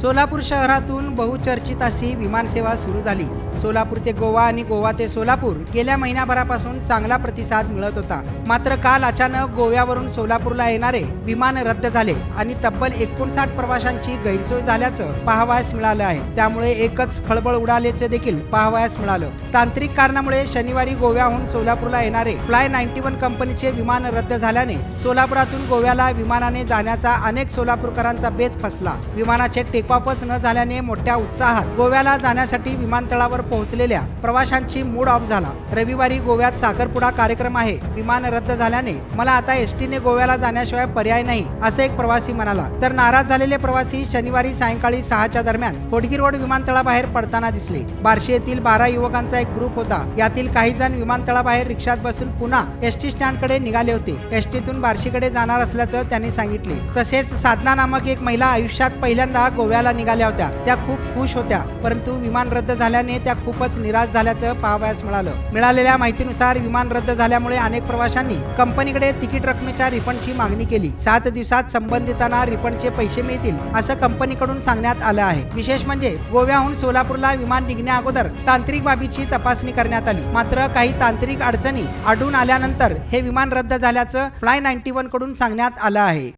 सोलापूर शहरातून बहुचर्चित अशी विमानसेवा सुरू झाली. सोलापूर ते गोवा आणि गोवा ते सोलापूर गेल्या महिन्याभरापासून चांगला प्रतिसाद मिळत होता. मात्र काल अचानक गोव्यावरून सोलापूरला येणारे विमान रद्द झाले आणि तब्बल एकोणसाठ प्रवाशांची गैरसोय झाल्याचं पाहावयास मिळालं आहे. त्यामुळे एकच खळबळ उडाल्याचे देखील पाहावयास मिळालं. तांत्रिक कारणामुळे शनिवारी गोव्याहून सोलापूरला येणारे फ्लाय नाईन्टी वन कंपनीचे विमान रद्द झाल्याने सोलापुरातून गोव्याला विमानाने जाण्याचा अनेक सोलापूरकरांचा बेत फसला. विमानाचे टेक टेकऑफच न झाल्याने मोठ्या उत्साहात गोव्याला जाण्यासाठी विमानतळावर पोहोचलेल्या प्रवाशांची मूड ऑफ झाला. रविवारी गोव्यात साखरपुडा कार्यक्रम आहे. विमान रद्द झाल्याने मला आता एसटीने गोव्याला जाण्याशिवाय पर्याय नाही असे एक प्रवासी म्हणाला. तर नाराज झालेले प्रवासी शनिवारी सायंकाळी सहाच्या दरम्यान होडगी रोड विमानतळाबाहेर पडताना दिसले. बार्शी येथील बारा युवकांचा एक ग्रुप होता. यातील काही जण विमानतळाबाहेर रिक्षात बसून पुन्हा एसटी स्टँडकडे निघाले होते. एसटीतून बार्शीकडे जाणार असल्याचं त्यांनी सांगितले. तसेच साधना नामक एक महिला आयुष्यात पहिल्यांदा गोव्याला निघाल्या होत्या. त्या खूप खुश होत्या. परंतु विमान रद्द झाल्याने त्या खूपच निराश झाल्याचं पाहावयास मिळालं. मिळालेल्या माहितीनुसार विमान रद्द झाल्यामुळे अनेक प्रवाशांनी कंपनीकडे तिकीट रकमेच्या रिफंडची मागणी केली. सात दिवसात संबंधितांना रिफंडचे पैसे मिळतील असं कंपनीकडून सांगण्यात आलं आहे. विशेष म्हणजे गोव्याहून सोलापूरला विमान निघण्या अगोदर तांत्रिक बाबीची तपासणी करण्यात आली. मात्र काही तांत्रिक अडचणी आढळून आल्यानंतर हे विमान रद्द झाल्याचं फ्लाय नाईन्टी वनकडून सांगण्यात आलं आहे.